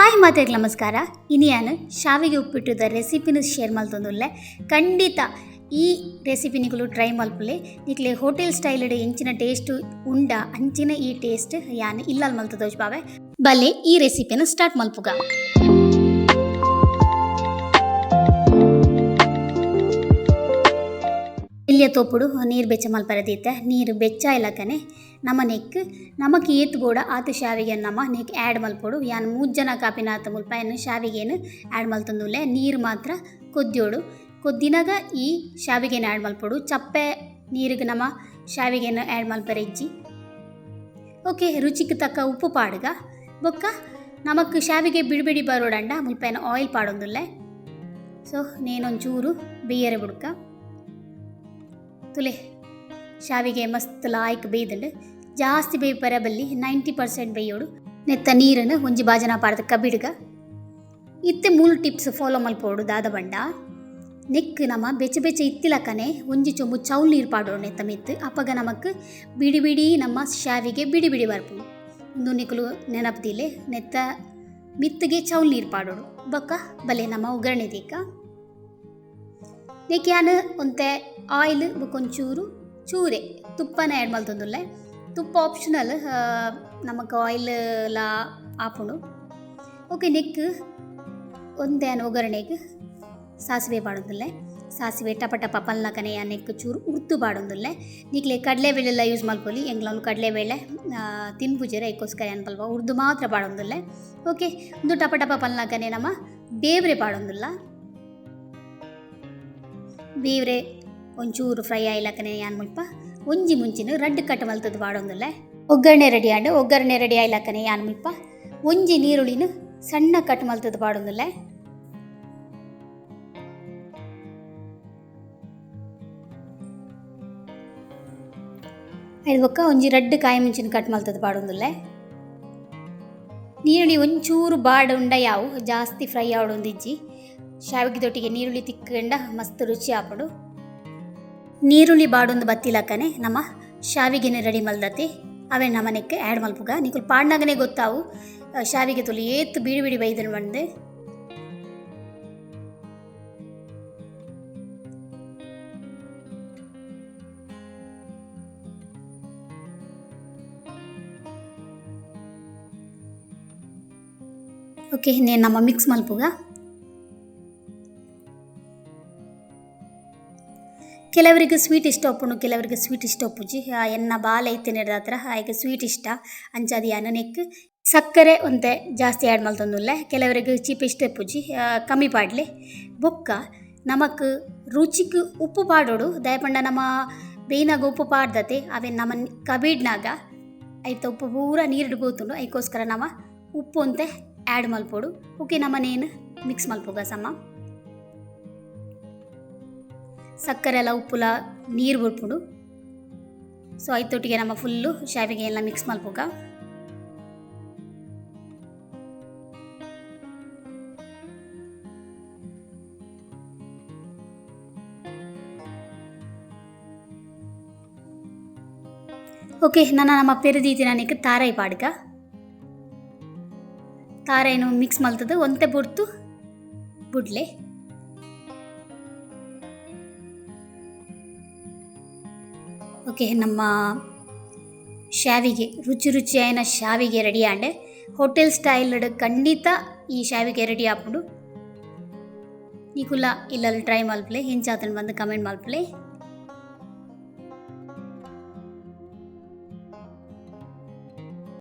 Hi ಮಾತೆಗೆ ನಮಸ್ಕಾರ. ಇನಿಯಾನು ಶಾವಿಗೆ ಉಪ್ಪಿಟ್ಟದ ರೆಸಿಪಿನ ಶೇರ್ ಮಲ್ತೊಂದುಲ್ಲೆ ಖಂಡಿತ ಈ ರೆಸಿಪಿ ನೀವು ಟ್ರೈ ಮಲ್ಪುಲೆ ನಿಕ್ಲೆ ಹೋಟೆಲ್ ಸ್ಟೈಲ್ಡ್ ಎಂಚಿನ ಟೇಸ್ಟ್ ಉಂಡ, ಅಂಚಿನ ಈ ಟೇಸ್ಟ್ ಯಾನ್ ಇಲ್ಲಲ್ ಮಲ್ತದೋಜ್ ಬಾವೆ. ಬಲ್ಲೆ ಈ ರೆಸಿಪಿನ ಸ್ಟಾರ್ಟ್ ಮಲ್ಪುಗ ಇಲ್ಲಿಯ ತೋಪುಡು, ನೀರು ಬೆಚ್ಚ ಮಲ್ಪರದೀತೆ ನೀರು ಬೆಚ್ಚ ಇಲ್ಲಕನೆ ನಮ್ಮ ನೆಕ್ ನಮಕ್ ಏತ್ ಬೋಡ ಆತ ಶಾವಿಗೆ ನಮ್ಮ ನೆಕ್ ಆ್ಯಡ್ ಮಲ್ಪೊಡು ಯಾನ್ ಮೂರು ಜನ ಕಾಪಿನ ಆತ ಮುಲ್ಪ ಏನು ಶಾವಿಗೆನು ಆ್ಯಡ್ ಮಲ್ತಂದುಲ್ಲೆ ನೀರು ಮಾತ್ರ ಕೊದ್ಯೋಡು. ಕೊದ್ದಿನಾಗ ಈ ಶಾವಿಗೆನ ಆ್ಯಡ್ ಮಲ್ಪೊಡು ಚಪ್ಪೆ ನೀರಿಗೆ ನಮ್ಮ ಶಾವಿಗೆನ ಆ್ಯಡ್ ಮಲ್ಪರೆ ಇಜ್ಜಿ ಓಕೆ, ರುಚಿಗೆ ತಕ್ಕ ಉಪ್ಪು ಪಾಡ್ಗ. ಬೊಕ್ಕ, ನಮಕ್ ಶಾವಿಗೆ ಬಿಡಿಬಿಡಿ ಬರೋಡಂಡ ಮುಲ್ಪೇನ ಆಯಿಲ್ ಪಾಡೊಂದುಲ್ಲೆ. ಸೊ, ನೇನೊಂಚೂರು ಬೇಯರೆ ಬುಡ್ಕ. ತುಲೆ, ಶಾವಿಗೆ ಮಸ್ತ್ ಲಾಯ್ಕ್ ಬೇಯ್ದುಂಡು, ಜಾಸ್ತಿ ಬೇಯ್ ಬಲ್ಲಿ ನೈಂಟಿ ಪರ್ಸೆಂಟ್ ಬೇಯೋಡು, ನೆತ್ತ ನೀರನ್ನು ಒಂಜಿ ಬಾಜನ ಪಾಡ್ದ ಕಬಿಡ್ಗ ಇತ್ತೆ ಮೂಲು ಟಿಪ್ಸ್ ಫಾಲೋ ಮಲ್ಪೋಡು ದಾದ ಬಂಡ. ನೆಕ್ ನಮ ಬೆಚ್ಚ ಬೆಚ್ಚ ಇತ್ತಿಲಕ್ಕನೆ ಒಂಜಿ ಚೊಂಬು ಚೌಲ್ ನೀರು ಪಾಡೋಡು ನೆತ್ತ ಮಿತ್ತು. ಅಪ್ಪಗ ನಮಕ್ ಬಿಡಿ ಬಿಡಿ ನಮ್ಮ ಶಾವಿಗೆ ಬಿಡಿ ಬಿಡಿ ಬರ್ಪು. ಒಂದು ನಿಕಲು ನೆನಪದಿಲೆ ನೆತ್ತ ಮಿತ್ತಿಗೆ ಚೌಲ್ ನೀರು ಪಾಡೋಡು. ಬೊಕ್ಕ ಬಲೆ ನಮ್ಮ ಒಗ್ಗರಣೆ ದೀಕ. ನೆಕ್ಯಾನ್ ಒಂತೆ ಆಯಿಲ್ ಬೊಕೊಂಚೂರು, ಚೂರೆ, ತುಪ್ಪನ ಆ್ಯಡ್ ಮಲ್ತೊಂದುಲ್ಲೆ ತುಪ್ಪ ಆಪ್ಷನಲ್ ನಮಕ್ ಆಯಿಲ್ ಲಾ ಆಪುಂಡು ಓಕೆ ನೆಕ್ ಒಂದೇನು ಒಗ್ಗರಣೆಗೆ ಸಾಸಿವೆ ಪಾಡೊಂದುಲ್ಲೆ ಸಾಸಿವೆ ಟಪ ಟಪ ಪಲ್ನಕನೆ ನೆಕ್ ಚೂರು ಉರ್ದು ಪಾಡೊಂದುಲ್ಲೆ ನಿಕ್ಲೆ ಕಡಲೆಬೇಳೆಲ್ಲ ಯೂಸ್ ಮಲ್ಪೊಲಿ ಎಂಗ್ಲೊಂದು ಕಡಲೆಬೇಳೆ ತಿನ್ಪುಜೆರೆ ಐಕೋಸ್ಕರ ಅನ್ಪಲ್ವ ಉರ್ದು ಮಾತ್ರ ಪಾಡೊಂದುಲ್ಲೆ ಓಕೆ ಒಂದು ಟಪ ಟಪ ಪಲ್ನಕನೆ ನಮ್ಮ ಬೇವ್ರೆ ಪಾಡೊಂದುಲ್ಲ ಬೇವ್ರೆ, ಒಂಚೂರು ಫ್ರೈ ಆಯ್ಲಕ್ಕನೆ ಯಾನ್ ಮುಲ್ಪ ಒಂಜಿ ಮುಂಚಿನ ರಡ್ಡ್ ಕಟ್ ಮಲ್ತದ್ದು ಪಾಡೊಂದುಲ್ಲೆ ಒಗ್ಗರಣೆ ರೆಡಿ ಆಂಡು, ಒಗ್ಗರಣೆ ರೆಡಿ ಆಯ್ಲಕ್ಕನೆ ಯಾನ್ ಮುಲ್ಪ ಒಂಜಿ ನೀರುಳ್ಳಿನ ಸಣ್ಣ ಕಟ್ ಮಲ್ತದ್ದು ಪಾಡೊಂದುಲ್ಲೆ ಐದು ಬೊಕ್ಕ ಒಂಜಿ ರಡ್ಡ್ ಕಾಯಿ ಮುಂಚಿನ ಕಟ್ ಮಲ್ತದ್ದು ಪಾಡೊಂದುಲ್ಲೆ ನೀರುಳ್ಳಿ ಒಂಚೂರು ಬಾಡ್ ಉಂಡ ಯಾವು, ಜಾಸ್ತಿ ಫ್ರೈ ಆವಡೊಂದಿಜ್ಜಿ. ಶಾವಿಗೆದೊಟ್ಟಿಗೆ ನೀರುಳ್ಳಿ ತಿಕ್ಕಂಡ ಮಸ್ತ್ ರುಚಿ ಆಪಡು ನೀರುಳ್ಳಿ ಬಾಡೊಂದು ಬತ್ತಿಲಕ್ಕನೆ ನಮ್ಮ ಶಾವಿಗೆನೆ ರೆಡಿ ಮಲ್ದತಿ. ಅವೇ ನಮ್ಮನೆಕ್ಕೆ ಆ್ಯಡ್ ಮಲ್ಪುಗ. ನಿಕುಲು ಪಾಡ್ನಾಗನೆ ಗೊತ್ತಾವು ಶಾವಿಗೆ ತುಲಿ ಏತ್ ಬಿಡಿ ಬಿಡಿ ಬೈದನು ಬಂದೆ. ಓಕೆ ನೇ ನಮ್ಮ ಮಿಕ್ಸ್ ಮಲ್ಪುಗ? ಕೆಲವರಿಗೆ ಸ್ವೀಟ್ ಇಷ್ಟ ಒಪ್ಪುಂಡು ಕೆಲವರಿಗೆ ಸ್ವೀಟ್ ಇಷ್ಟ ಒಪ್ಪುಜಿ. ಎನ್ನ ಬಾಲ ಐತೆ ನೆಡ್ದ ಹತ್ರ ಹಾಗೆ ಸ್ವೀಟ್ ಇಷ್ಟ. ಅಂಚಾದಿ ಅನನೆಕ್ ನೆಕ್ ಸಕ್ಕರೆ ಒಂತೆ ಜಾಸ್ತಿ ಆ್ಯಡ್ ಮಲ್ತೊಂದುಲ್ಲೆ ಕೆಲವರಿಗೆ ಚೀಪ್ ಇಷ್ಟ ಪೂಜಿ ಕಮ್ಮಿ ಪಾಡ್ಲೆ. ಬೊಕ್ಕ ನಮಕ್ ರುಚಿಕ್ ಉಪ್ಪು ಪಾಡೋಡು. ದಯಪಂಡ ನಮ್ಮ ಬೇಯ್ನಾಗ ಉಪ್ಪು ಪಾಡ್ದತೆ. ಅವೇ ನಮ್ಮ ಕಬೀಡ್ನಾಗ ಐತ ಉಪ್ಪು ಪೂರ ನೀರು ಗೋತುಂಡು. ಐಕೋಸ್ಕರ ನಮ್ಮ ಉಪ್ಪು ಅಂತೆ ಆ್ಯಡ್ ಮಲ್ಪೋಡು. ಓಕೆ ನಮ್ಮನೇನು ಮಿಕ್ಸ್ ಮಲ್ಪೋಗ ಸಮ. ಸಕ್ಕರೆ ಎಲ್ಲ ಉಪ್ಪುಲ ನೀರು ಬಿಡ್ಪುಡು ಸೊ ಐತೊಟ್ಟಿಗೆ ನಮ್ಮ ಫುಲ್ಲು ಶಾವಿಗೆ ಎಲ್ಲ ಮಿಕ್ಸ್ ಮಲ್ಪೋಗ ಓಕೆ ನನ್ನ ನಮ್ಮ ಪೆರಿದೀತಿ ನನಗೆ ತಾರಾಯಿ ಪಾಡ್ಗ. ತಾರಾಯಿನು ಮಿಕ್ಸ್ ಮಲ್ತದ್ದು ಒಂತೆ ಬುಡ್ತು, ಬುಡ್ಲೆ. ಓಕೆ, ನಮ್ಮ ಶಾವಿಗೆ, ರುಚಿ ರುಚಿಯಾಯಿನ ಶಾವಿಗೆ ರೆಡಿ ಆಂಡೆ ಹೋಟೆಲ್ ಸ್ಟೈಲ್ಡ್ ಖಂಡಿತ ಈ ಶಾವಿಗೆ ರೆಡಿ ಆಗ್ಬಿಡು ನೀಕುಲ್ಲ ಇಲ್ಲಲ್ಲಿ ಟ್ರೈ ಮಾಲ್ಪ್ಲೆ ಹಿಂಚಾತನ್ ಬಂದು ಕಮೆಂಟ್ ಮಲ್ಪಲೆ